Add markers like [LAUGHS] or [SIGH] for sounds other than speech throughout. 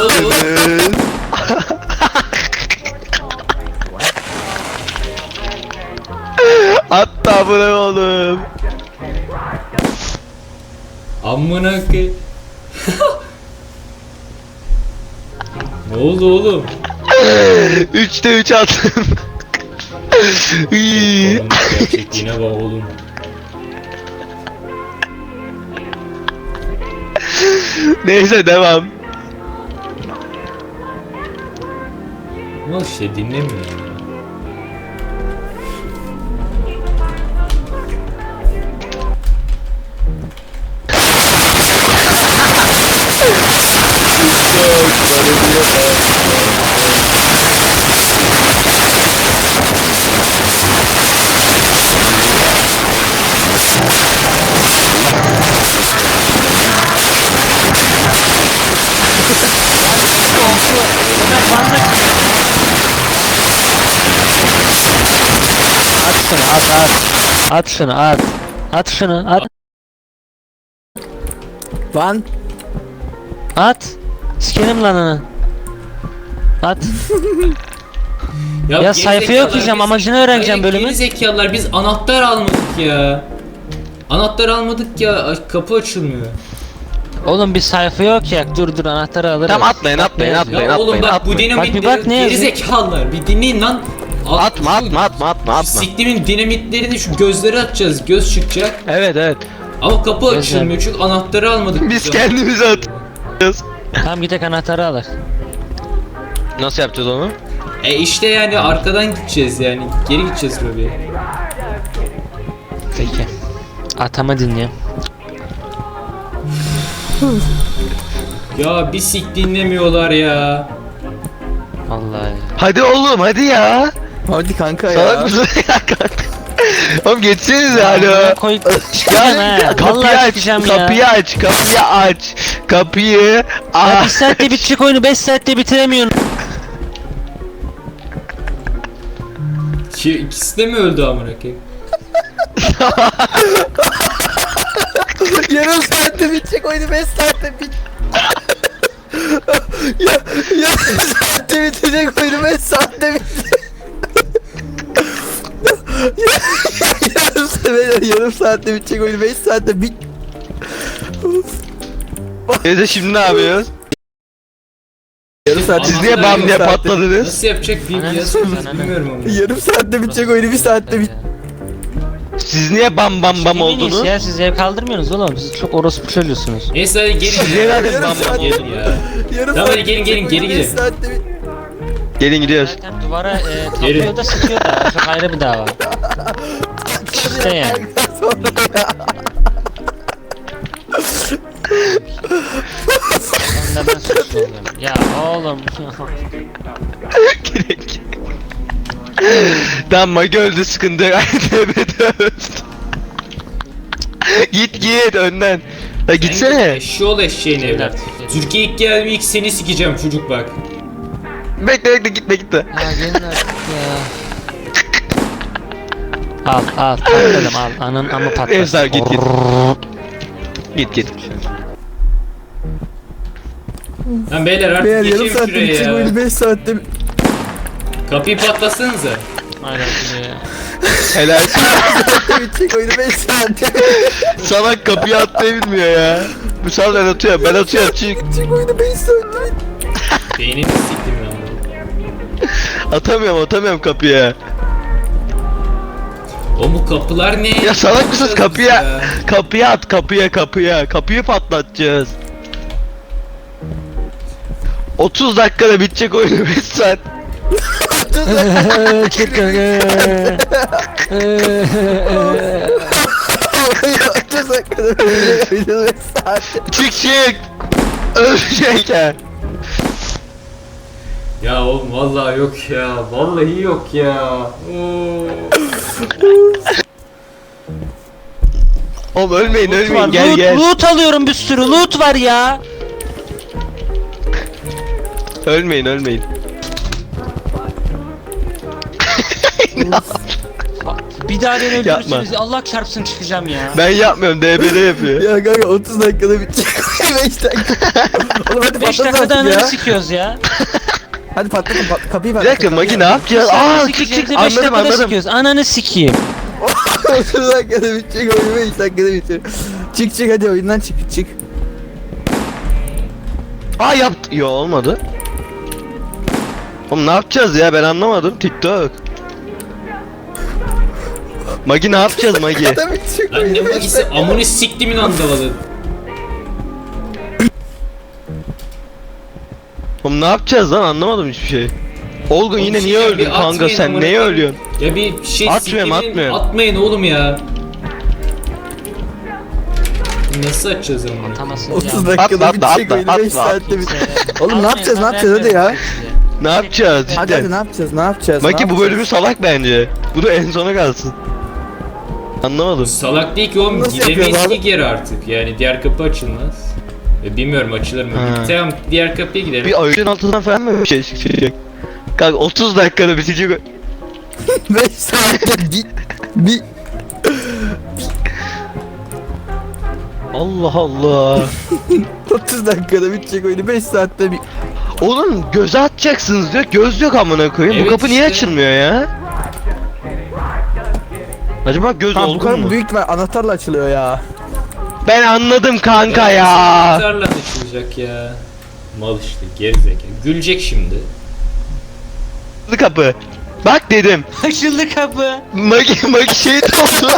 Evet. Hatta bu ne oğlum? Amına ki. [LAUGHS] ne oldu oğlum? Üçte üç attım. Oğlum gerçekliğine bak oğlum. Neyse devam. Ama şey dinlemiyor At at at. At şunu at. At şunu at. Lan At. Sikerim lan onu. At. [LAUGHS] Ya geri sayfayı okuyacağım, amacını öğreneceğim bölümün. Geri zekalılar biz anahtar almadık ya. Anahtar almadık ya kapı açılmıyor. Oğlum bir sayfayı okuyak. Dur dur anahtarı alırız. Tamam atmayın atmayın atmayın Ya oğlum atmayın bak bu atmayın. Bak bir bak ne geri zekalılar bir dinleyin lan. At- Atma atma atma atma atma. Siktimin dinamitlerini şu gözleri atacağız göz çıkacak. Evet evet. Ama kapı Gözler. açılmıyor çünkü anahtarı almadık. Biz ya. kendimize atıyoruz. Tamam gidek anahtarı alır. Nasıl yapacağız onu? E işte yani arkadan gideceğiz yani geri gideceğiz böyle. Peki. Atama dinliyorum. Ya bir sik dinlemiyorlar ya. Vallahi. Hadi oğlum hadi ya. Hadi kanka Salak ya. mısın ya kanka? Oğlum geçsenize Amına alo. Koy. Çıkacağım Ya ha. kapıyı Vallahi aç, çıkacağım ya. kapıyı aç, kapıyı aç, kapıyı Ya aç. bir saatte bitecek oyunu 5 saatte bitiremiyorsun. Ki ikisi de mi öldü amına koyayım? [LAUGHS] Yarım saatte bitecek oyunu 5 saatte bit. [LAUGHS] ya, yarım saatte bitecek oyunu 5 saatte bit. [LAUGHS] yarım, saatte, bitecek oyunu 5 saatte bit. [LAUGHS] Neyse şimdi ne yapıyoruz? Yarım saatte Siz niye bam diye patladınız? Nasıl yapacak bir satayım, bilmiyorum ama. Yarım saatte bitecek oyunu 1 saatte bit. Siz niye bam bam bam oldunuz? Ya siz ev kaldırmıyorsunuz oğlum. Siz çok orospu söylüyorsunuz. Neyse hadi gelin. Siz niye verdiniz Yarım bam bam saat- Gelin oldunuz? ya. Yarım Tamam, hadi gelin, gelin, geri bit. Gelin gidiyoruz. Zaten duvara e, tapıyor da sıkıyor da. Çok ayrı bir dava. [LAUGHS] İşte yani. Ben de ben suçlu oluyorum. Ya oğlum. [LAUGHS] Gerek. Tamam Magi öldü sıkıntı [LAUGHS] tövbe. git git önden. Ya gitsene. Eşşoğlu eşeğin evlat. Türkiye ilk geldi ilk seni sikeceğim çocuk bak. Bekle bekle gitme gitme. Ya gelin artık ya. Al al patladım al anın amı patladı. Abi, git, git. Git git. Lan beyler artık Meğer yarım geçeyim saatte şuraya bitecek ya. oyunu 5 saatte bit. Kapıyı patlasanıza. Aynen öyle ya. Helal. [LAUGHS] bitecek oyunu 5 saatte Salak kapıyı atmayı bilmiyor ya. Bu sal ben atıyorum ben atıyorum çık. bitecek oyunu 5 saatte. Beynimi siktim ya. Atamıyorum atamıyorum kapıya. O bu kapılar ne? Ya salak mısınız Ya. kapıya? Kapıya at kapıya kapıya. Kapıyı patlatacağız. 30 dakikada bitecek oyunu [LAUGHS] 5 saat. Çık kanka. 30 dakikada bitecek oyunu 5 saatte. Çık çık. Ölecek ya. Ya oğlum vallahi yok ya. Vallahi yok ya. Oo. Oğlum ölmeyin Loot ölmeyin var. gel loot, gel. loot alıyorum bir sürü loot var ya. Ölmeyin ölmeyin. Bir daha beni Yapma. öldürürseniz Allah çarpsın çıkacağım ya. Ben yapmıyorum DBD yapıyor. Ya kanka 30 dakikada bitecek [LAUGHS] 5 dakika. [LAUGHS] Oğlum hadi 5 patlatın dakikada artık ananı ya. sikiyoruz ya. Hadi patlatın pat kapıyı Bir patlatın. dakika Magi ne yapacağız? Aa çık çık anladım anladım. Ananı sikeyim. 30 dakikada bitecek oyunu 5 dakikada bitiyor. Çık çık hadi oyundan çık çık. Aa yaptı. Yo olmadı. Oğlum ne yapacağız ya ben anlamadım TikTok. Magi ne yapacağız Magi? [LAUGHS] Dakikada bitecek Lan ne oyunu 5 magisi dakika. siktimin andavalı. Oğlum ne yapacağız lan anlamadım hiçbir şey. Olgun yine niye şey ya, öldün bir kanka atmayın sen amına neye koyayım. ölüyorsun? Ya bir şey Atmıyorum, atmıyorum. Atmayın oğlum ya. Nasıl açacağız onu? Atamazsın 30 Atla, dakikada atla, bitecek atla, oyunu 5 atla, saatte bit. Oğlum ne yapacağız ne yapacağız hadi ya. Ne yapacağız Hadi hadi cidden? ne yapacağız ne yapacağız? ne Magi bu yapacağız? bölümü salak bence. Bu da en sona kalsın. Anlamadım. Salak değil ki oğlum Nasıl gidemeyiz yapıyoruz ki geri artık. Yani diğer kapı açılmaz. E, bilmiyorum açılır mı? Ha. Tamam diğer kapıya gidelim. Bir ayın altından falan mı bir şey çıkacak? Kanka 30 dakikada bitecek. o- 5 saatte bit. Bit. Allah Allah. [LAUGHS] 30 dakikada bitecek oyunu 5 saatte bit. Oğlum göze atacaksınız diyor. Göz yok amına koyayım. bu Evet kapı niye işte. açılmıyor ya? Acaba göz Ha bu kadar mu? büyük ihtimal anahtarla açılıyor ya. Ben anladım kanka ya. Gitarla açılacak ya. Mal işte gerizekalı. Gülecek şimdi. Bu kapı. Bak dedim. Açıldı kapı. Magi Magi şehit oldu.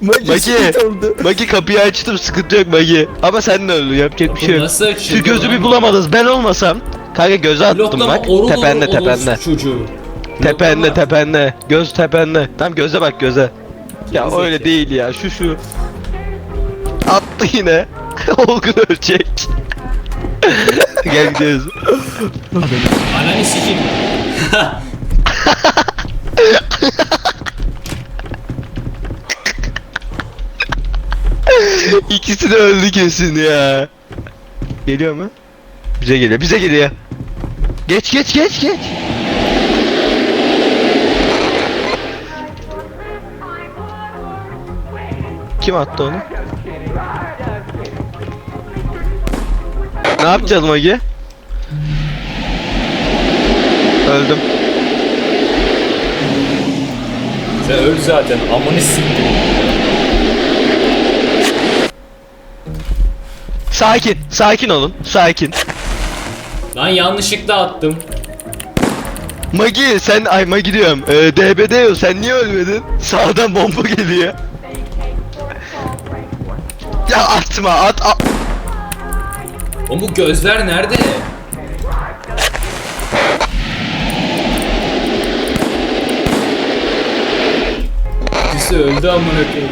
Magi Magi. şehit oldu. Magi kapıyı açtım sıkıntı yok Magi. Ama sen de öldün yapacak bir şey Kapı yok. nasıl açıldı? Şu gözü lan? bir bulamadınız ben olmasam. Kanka göze attım Bloklama bak. orul Tepende orul tepende. orospu çocuğu. Tepende Bloklama. tepende. Göz tepende. Tam göze bak göze. Ya Gerizekalı. öyle değil ya şu şu. Attı yine. [LAUGHS] Olgun ölecek. [LAUGHS] Gel gidiyoruz. Ananı sikeyim. [LAUGHS] İkisi de öldü kesin ya. Geliyor mu? Bize geliyor. Bize geliyor. Geç geç geç geç. Kim attı onu? Ne yapacağız Magi? Öldüm. Sen öl zaten amını siktim. Sakin, sakin olun. Sakin. Lan yanlışlıkla attım. Magi sen ay Magi diyorum. Ee, DBD yo sen niye ölmedin? Sağdan bomba geliyor. Ya atma at, at. O bu gözler nerede? İkisi öldü amına koyayım.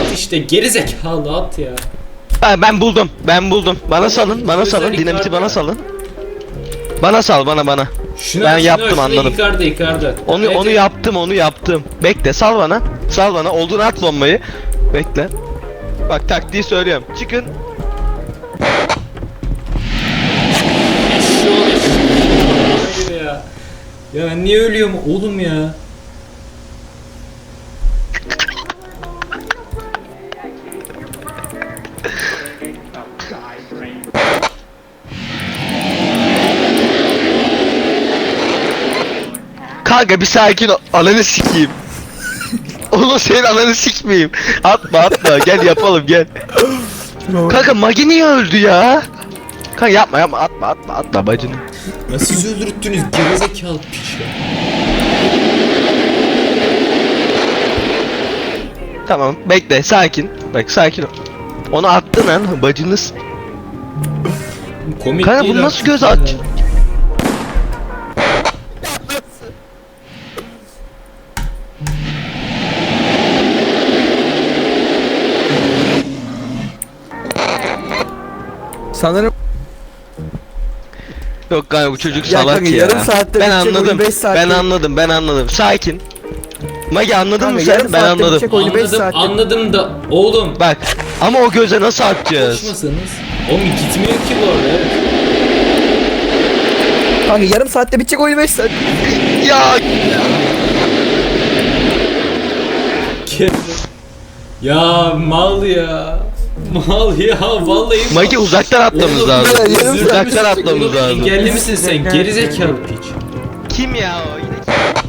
At işte gerizekalı at ya. Ha, ben buldum. Ben buldum. Bana salın. Bana salın. Dinamiti bana salın. Bana sal bana bana. Şunu Ben yaptım, aç, şunu anladım. Yukarıda yukarıda. Onu Evet, onu evet. yaptım onu yaptım. Bekle sal bana. Sal bana. Olduğunu at bombayı. Bekle. Bak taktiği söylüyorum. Çıkın. Ya ben niye ölüyorum oğlum ya? Kanka bir sakin ol. Ananı sikeyim. Oğlum senin ananı sikmeyeyim. Atma atma. Gel yapalım gel. Kanka Magi niye öldü ya? Kanka yapma yapma atma atma atma bacını. Ya siz öldürttünüz gerizekalı piçler. Tamam bekle sakin. Bak sakin ol. Onu attın lan bacını. s- Komik Kanka değil bu nasıl göz ya. aç? Sanırım Yok kanka bu çocuk Ya salak kanka, ya. yarım saatte ben bitecek anladım. oyun, beş saatte- Ben anladım. Ben anladım. Sakin. Magi anladın mı Kanka, sen? yarım Ben saatte anladım. bitecek oyunu beş Anladım saatte. anladım da oğlum Bak ama o göze nasıl atacağız? konuşmasanız Oğlum gitmiyor ki bu arada. Kanka yarım saatte bitecek oyun 5 saat. Ya Ya mal ya. Mal ya vallahi. Magi uzaktan atmamız Oğlum, lazım. yarım Uzaktan atmamız lazım. Engelli misin sen? Gerizekalı piç. Kim ya o? Yine kim?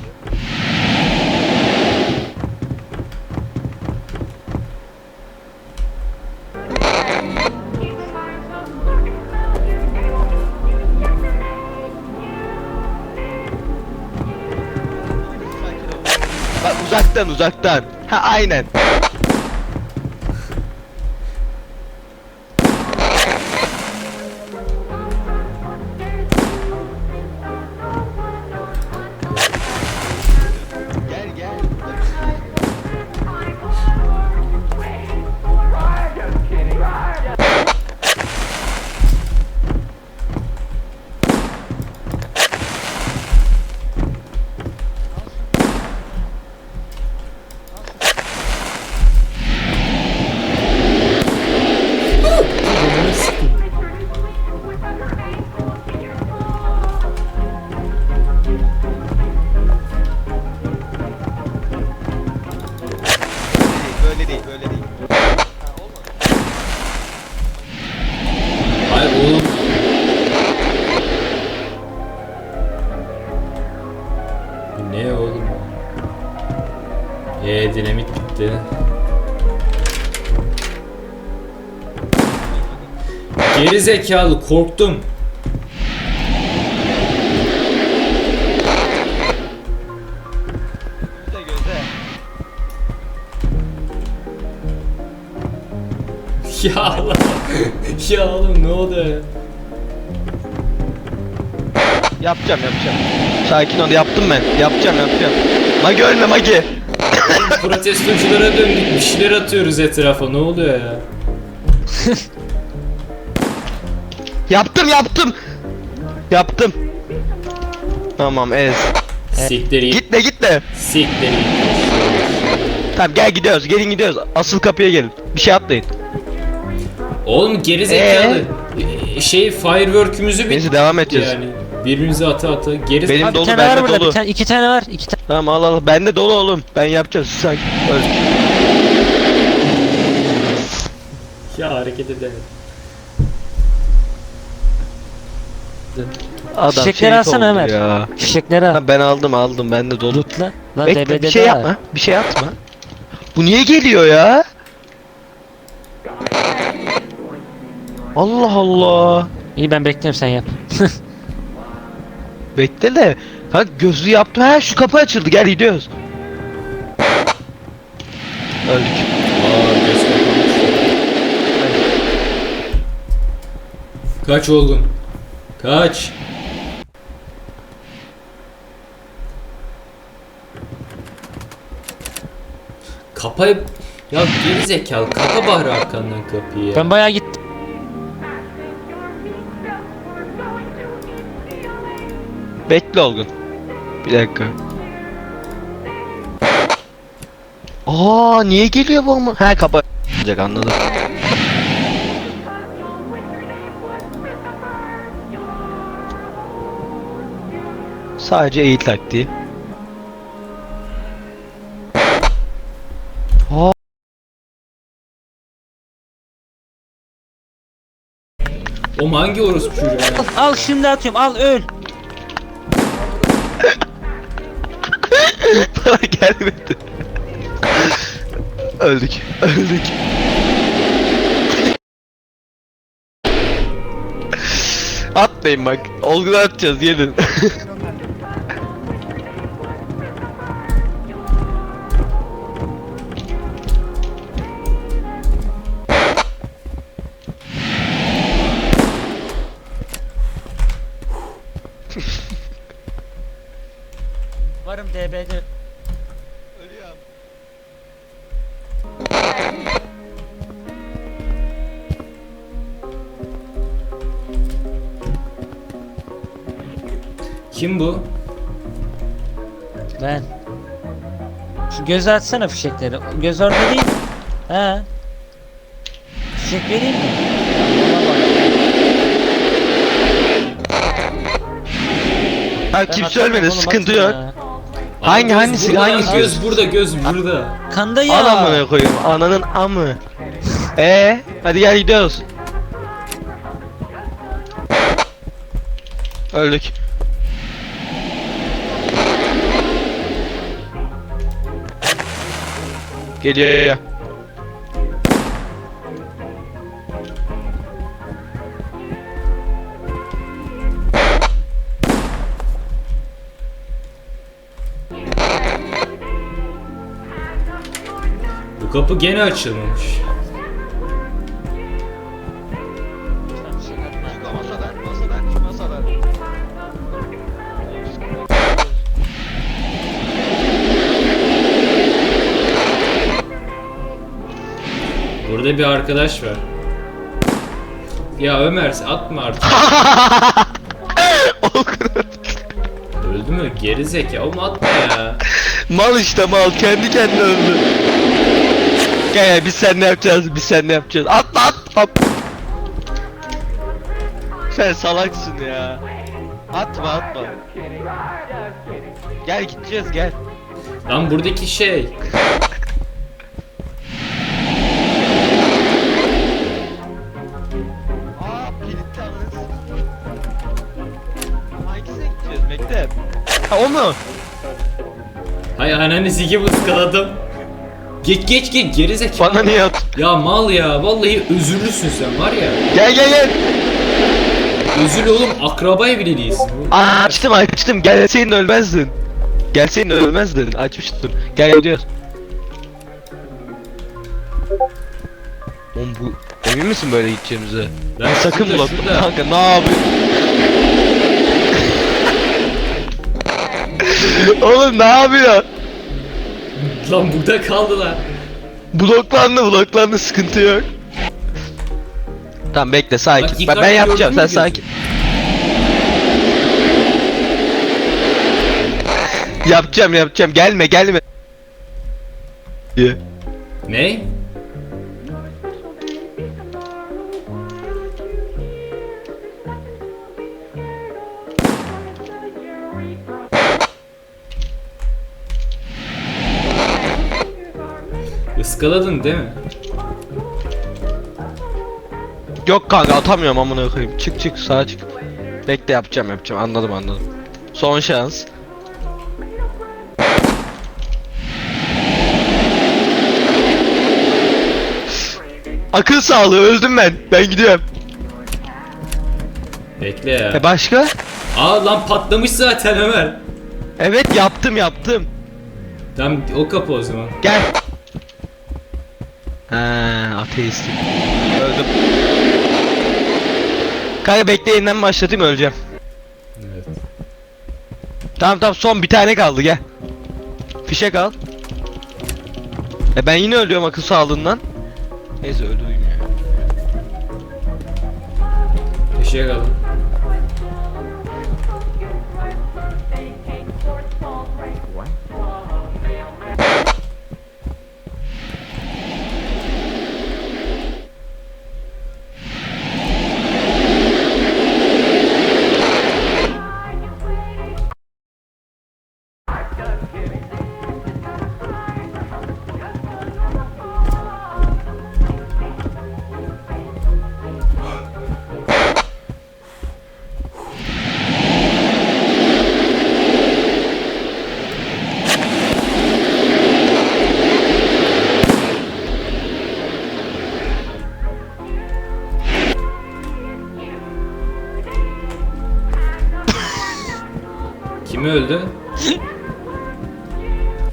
Bak uzaktan uzaktan. Ha aynen. Geri zekalı korktum. Göze göze. Ya Allah. ya oğlum ne oldu ya? Yapacağım yapacağım. Sakin ol yaptım ben. Yapacağım yapacağım. Magi ölme Magi. Protestoculara döndük bir şeyler atıyoruz etrafa ne oluyor ya? [LAUGHS] Yaptım yaptım. Yaptım. Tamam ez. Siktir git. Gitme gitme. Siktir git. Tamam gel gidiyoruz. Gelin gidiyoruz. Asıl kapıya gelin. Bir şey atlayın. Oğlum geri zekalı. Ee, Şey firework'ümüzü bitti Neyse devam edeceğiz. yani. Birbirimize ata ata geri Benim Abi dolu, tane bende burada. dolu. Bir tane, iki tane var. iki tane. Tamam al al. Bende dolu oğlum. Ben yapacağım. Sakin. Öldük. Ya hareket edelim. Adam Çiçekleri şehit alsana oldu Ömer. Ya. Fişekleri al. Ha, ben aldım aldım. Bende dolu. Lan, lan Bekle DBD'de bir şey var. yapma. Bir şey atma. Bu niye geliyor ya? Allah Allah. İyi ben bekliyorum sen yap. [LAUGHS] Bekle de. Kanka gözlüğü yaptım. Ha şu kapı açıldı. Gel gidiyoruz. Öldük. Aa. Kaç oğlum? Kaç? Kapa... Ya geri zekalı kapa bari arkandan kapıyı ya. Ben bayağı gittim. Bekle Olgun. Bir dakika. Aa niye geliyor bu ama? Kapı açılacak anladım. Sadece eğil taktiği. Aa. O hangi orospu çocuğu ya? Al şimdi atıyorum al öl. [LAUGHS] Bana gelmedi. Öldük. Öldük. Atmayın bak. Olgu'da atacağız gelin. [LAUGHS] Varım DB'de. Ölüyorum. Kim bu? Ben. Şu göz atsana fişekleri. Göz orada değil. He. Fişek vereyim mi? Ha kimse ölmedi, sıkıntı yok. Hangi- Göz hangisi- burada hangisi Göz göz? burada göz burada. Kanda ya. Al amına koyayım ananın amı. Ee, hadi gel gidiyoruz. Öldük. Geliyor ya. Bu kapı gene açılmamış. Burada bir arkadaş var. Ya Ömer atma artık. [LAUGHS] Öldü mü? Geri zeka. Oğlum atma ya. mal işte mal kendi kendine öldü. Gel gel biz sen ne yapacağız biz sen ne yapacağız. Atla at at. Sen salaksın ya. Atma atma. Gel gideceğiz gel. Lan buradaki şey. Mektep? Ha o mu? Hay ananı siki ıskaladım. Geç geç geç geri zeka. Bana niye at? Ya mal ya vallahi özürlüsün sen var ya. Gel gel gel. Özürlü oğlum akraba evli değilsin. Aa, açtım açtım gelseydin ölmezdin. Gelseydin ölmezdin açmıştım. Gel gidiyoruz. Oğlum bu emin misin böyle gideceğimize? Lan Sakın şurada, bulat. şurada. Kanka ne yapıyorsun? [LAUGHS] Oğlum ne yapıyor? [LAUGHS] Lan burada kaldılar. Bloklandı bloklandı sıkıntı yok. Tamam bekle Bak, sakin. Ben, yukarıda ben yapacağım sen gördün mü sakin. yapacağım yapacağım gelme gelme. Diye. Ne? Iskaladın değil mi? Yok kanka atamıyorum amına koyayım. Çık çık sağa çık. Bekle yapacağım yapacağım anladım anladım. Son şans. Akıl sağlığı öldüm ben. Ben gidiyorum. Bekle ya. E başka? Aa lan patlamış zaten Ömer. Evet yaptım yaptım. Tamam o kapı o zaman. Gel. Ha, ateistim. Öldüm. Kanka bekle yeniden başlatayım öleceğim. Evet. Tamam tamam son bir tane kaldı gel. Fişek al. E ben yine ölüyorum akıl sağlığından. Neyse öldüm ya. Eşeğe kalın. Kimi öldü?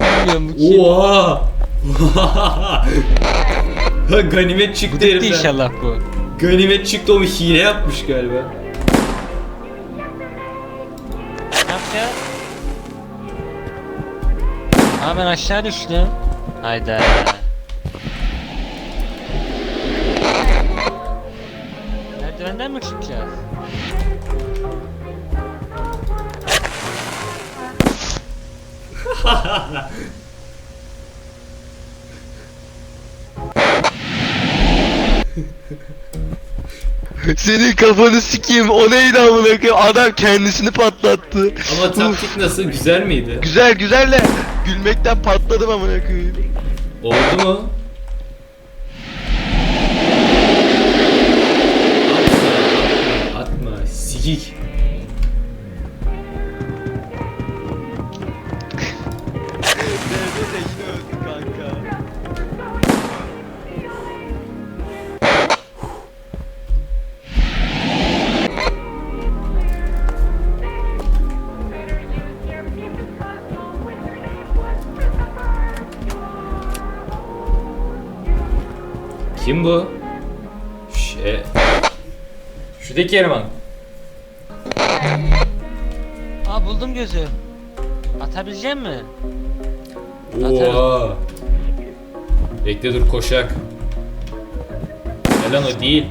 Bilmiyorum bu kim. Oha! Ha, Ganimet çıktı elimden. inşallah bu. Ganimet çıktı onu hile yapmış galiba. Ne? Aa ben aşağı düştüm. Hayda. Merdivenden mi çıkacağız? Senin kafanı sikeyim. O neydi amına koyayım? Adam kendisini patlattı. Ama taktik nasıl? Güzel miydi? Güzel güzel de gülmekten patladım amına koyayım. Oldu mu? Atma, atma, sikik. Kim bu? Şey... Şuradaki eleman. Aa buldum gözü. Atabilecek mi? Oha. Bekle dur koşak. Lan o değil.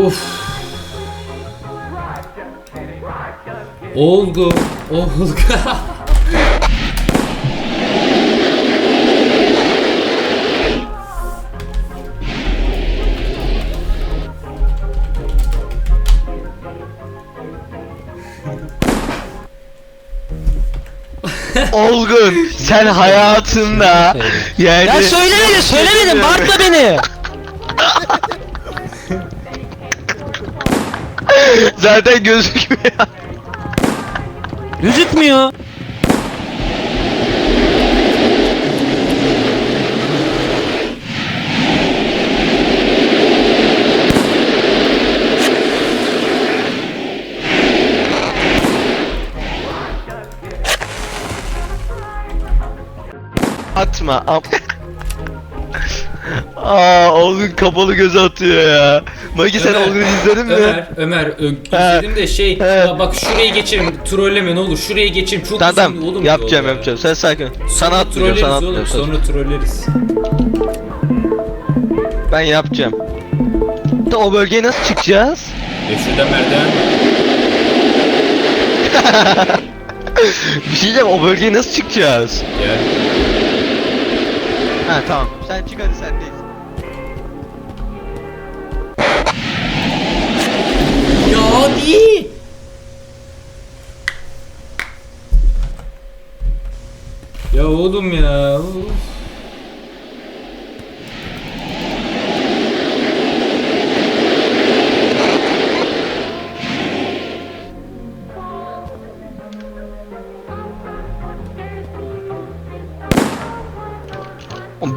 Uf. Olgu. Olga. Olgun sen hayatında yani Ya söylemedin söylemedin bağırtma beni. Zaten gözükmüyor. Gözükmüyor. Atma. Am Aa Olgun kapalı göz atıyor ya. Magi sen Ömer, Olgun'u izledin mi? Ömer, Ömer, ö- izledim de şey, ya bak şurayı geçerim, trolleme ne olur, şuraya geçerim, çok Tamam uzun oğlum yapacağım yol ya. yapacağım sen sakin. ol. Sana Sonra trolleriz sana oğlum, atmayacağım. sonra trolleriz. Ben yapacağım. Da o bölgeye nasıl çıkacağız? E şurada merdiven var. [LAUGHS] Bir şey diyeceğim o bölgeye nasıl çıkacağız? Ya, Ha tamam. Sen çık hadi sendeyiz. ya hadi! Ya oğlum ya.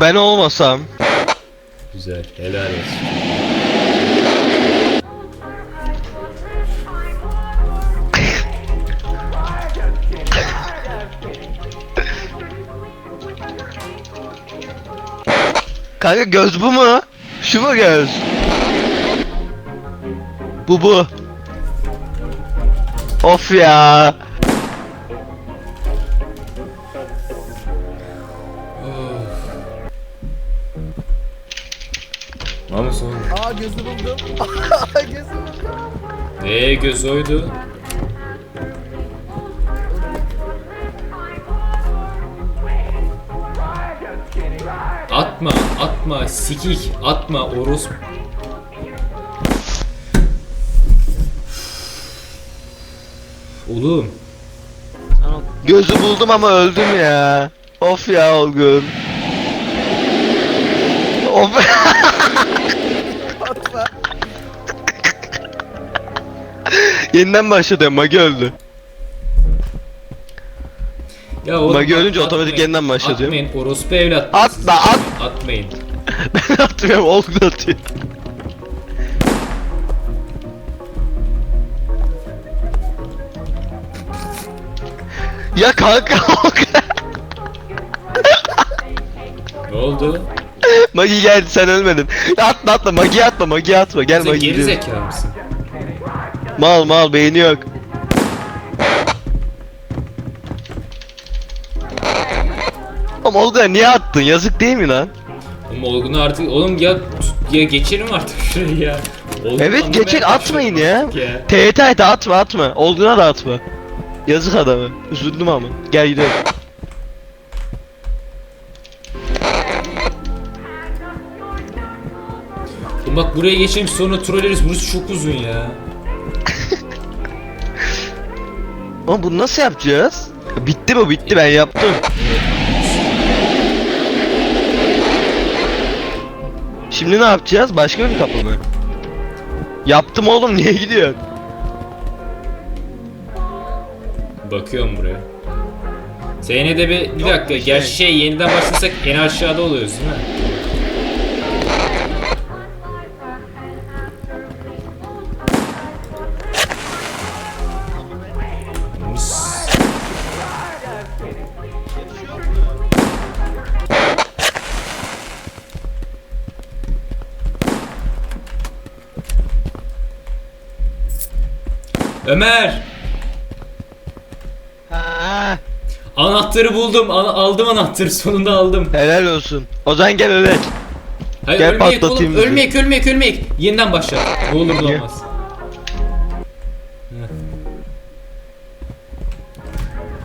Ben olmasam. Güzel, helal olsun. Kanka göz bu mu? Şu mu göz? Bu bu. Of ya. Ama son. Aa gözü buldum. Aa [LAUGHS] gözü buldum. Eee göz oydu. Sikik, atma, orospu. Oğlum, Gözü buldum ama öldüm ya. Of ya Olgun. Of. [LAUGHS] Yeniden başladı. Magi öldü. ya oğlum Magi ölünce otomatik yeniden başlatıyor. Atmayın, orospu evlat. Atma at. Atmayın. Atmıyorum Olgun atıyor. ya kanka Olgun. Ne oldu? Magi geldi sen ölmedin. Ya atma atma Magi atma Magi atma. Gel Sen Magi geri gidiyoruz. zekalı mısın? Mal mal beyni yok. Oğlum Olga niye attın? Yazık değil mi lan? Oğlum Olgun'u artık, oğlum ya, ya geçelim artık [LAUGHS] şurayı ya. Oğlum, Evet geçek atmayın ya. artık TYT de atma atma. Olgun'a da atma. Yazık adamı. Üzüldüm ama. Gel gidelim. Oğlum bak buraya geçelim sonra trolleriz burası çok uzun ya. Ama bunu nasıl yapacağız? Bitti mi? Bitti ben yaptım. Şimdi ne yapacağız? Başka bir kapı mı? Yaptım oğlum [LAUGHS] niye gidiyorsun? Bakıyorum buraya. De bir, bir dakika gerçi şey yeniden başlasak en aşağıda oluyoruz değil Ömer! Ha, Anahtarı buldum. Ana- aldım anahtarı. Sonunda aldım. helal olsun. O zaman gel öyle. Hayır Gel ölmeyek oğlum. bizi. Ölmeyek ölmeyek ölmeyek. Yeniden başla. Ne olur Niye? olmaz.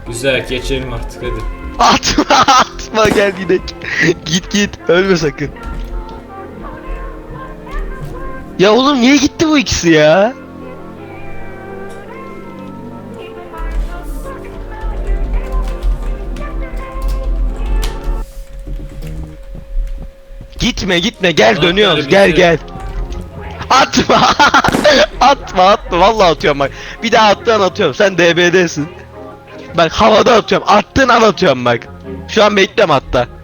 Güzel geçelim artık hadi. Atma atma gel gidelim. git git ölme sakın. Ya oğlum niye gitti bu ikisi ya? Gitme gitme gel dönüyoruz gel gel. [LAUGHS] Atma. [LAUGHS] atma atma vallahi atıyorum bak. Bir daha attığın atıyorum. Sen DB'desin. Bak havada atıyorum. Attığın an atıyorum bak. Şu an bekliyorum hatta. [LAUGHS]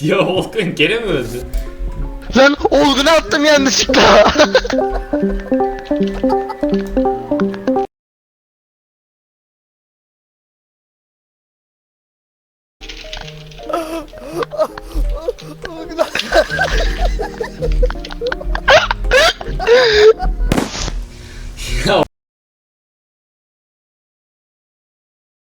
Ya Volkan gene mi öldü? Lan Olgun'u attım yanlışlıkla.